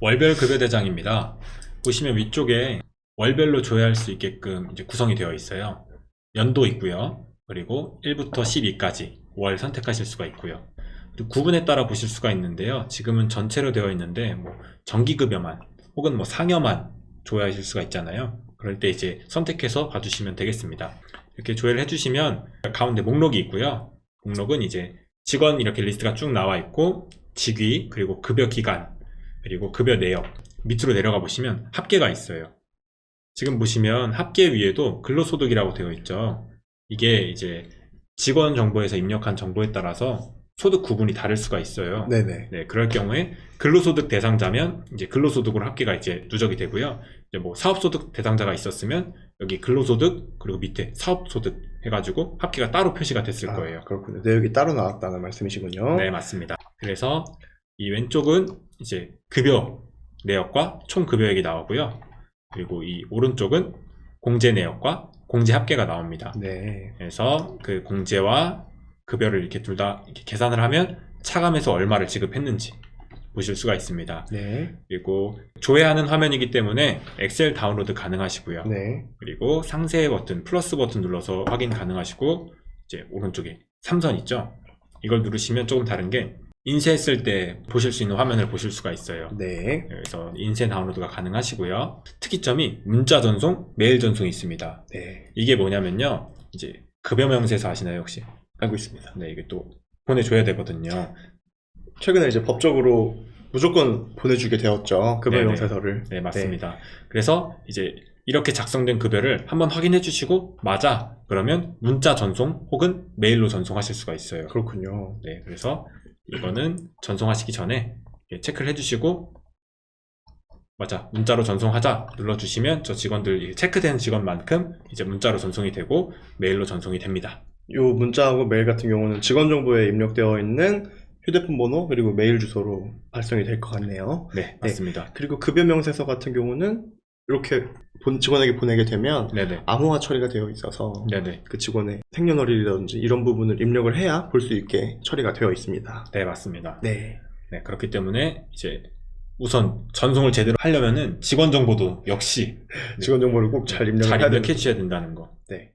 월별 급여 대장입니다. 보시면 위쪽에 월별로 조회할 수 있게끔 이제 구성이 되어 있어요. 연도 있고요. 그리고 1부터 12까지 월 선택하실 수가 있고요. 구분에 따라 보실 수가 있는데요. 지금은 전체로 되어 있는데 뭐 정기급여만 혹은 뭐 상여만 조회하실 수가 있잖아요. 그럴 때 이제 선택해서 봐주시면 되겠습니다. 이렇게 조회를 해주시면 가운데 목록이 있고요. 목록은 이제 직원 이렇게 리스트가 쭉 나와 있고 직위 그리고 급여 기간 그리고 급여 내역 밑으로 내려가 보시면 합계가 있어요. 지금 보시면 합계 위에도 근로소득이라고 되어 있죠. 이게 이제 직원 정보에서 입력한 정보에 따라서 소득 구분이 다를 수가 있어요. 네네. 네, 그럴 경우에 근로소득 대상자면 이제 근로소득으로 합계가 이제 누적이 되고요. 이제 뭐 사업소득 대상자가 있었으면 여기 근로소득 그리고 밑에 사업소득 해가지고 합계가 따로 표시가 됐을 아, 거예요. 그렇군요. 내역이 따로 나왔다는 말씀이시군요. 네, 맞습니다. 그래서 이 왼쪽은 이제 급여 내역과 총 급여액이 나오고요. 그리고 이 오른쪽은 공제 내역과 공제 합계가 나옵니다. 네. 그래서 그 공제와 급여를 이렇게 둘다 이렇게 계산을 하면 차감해서 얼마를 지급했는지 보실 수가 있습니다. 네. 그리고 조회하는 화면이기 때문에 엑셀 다운로드 가능하시고요. 네. 그리고 상세 버튼, 플러스 버튼 눌러서 확인 가능하시고 이제 오른쪽에 삼선 있죠? 이걸 누르시면 조금 다른 게 인쇄했을 때 보실 수 있는 화면을 보실 수가 있어요. 네. 그래서 인쇄 다운로드가 가능하시고요. 특이점이 문자 전송, 메일 전송이 있습니다. 네. 이게 뭐냐면요. 이제 급여 명세서 아시나요, 혹시? 알고 있습니다. 네, 이게 또 보내줘야 되거든요. 최근에 이제 법적으로 무조건 보내주게 되었죠. 급여 네네. 명세서를. 네, 맞습니다. 그래서 이제 이렇게 작성된 급여를 한번 확인해 주시고 맞아 그러면 문자 전송 혹은 메일로 전송하실 수가 있어요. 그렇군요. 네, 그래서 이거는 전송하시기 전에 체크를 해주시고 맞아 문자로 전송하자 눌러주시면 저 직원들 이 체크된 직원만큼 이제 문자로 전송이 되고 메일로 전송이 됩니다. 요 문자하고 메일 같은 경우는 직원 정보에 입력되어 있는 휴대폰 번호 그리고 메일 주소로 발송이 될 것 같네요. 네, 맞습니다. 그리고 급여 명세서 같은 경우는 이렇게 본 직원에게 보내게 되면 네네, 암호화 처리가 되어 있어서 네네, 그 직원의 생년월일이라든지 이런 부분을 입력을 해야 볼 수 있게 처리가 되어 있습니다. 네 맞습니다. 네. 네, 그렇기 때문에 이제 우선 전송을 제대로 하려면은 직원 정보도 역시 직원 정보를 꼭 잘 입력을 잘 해야 입력해. 주셔야 된다는 거. 네.